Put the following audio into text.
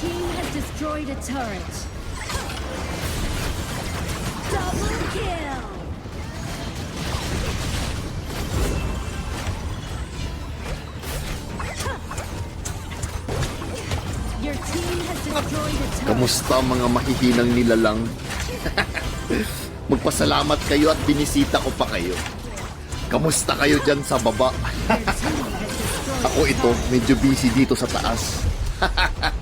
team has destroyed a turret. Double kill. Your team has destroyed a turret. Kamusta mga mahihinang nilalang? Magpasalamat kayo at binisita ko pa kayo. Kamusta kayo dyan sa baba? Ako ito, medyo busy dito sa taas.